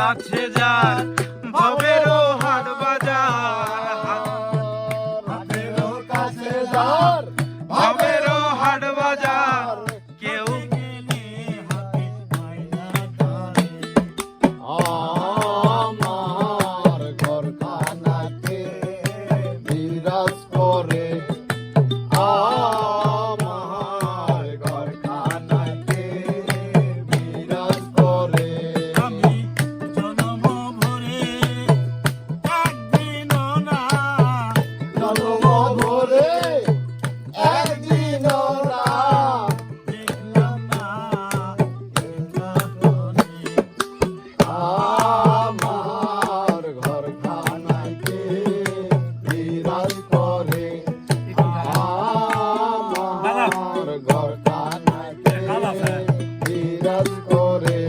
কাছে যার ভবে ঘরে আমার ঘর কানাতে বিরাজ করে।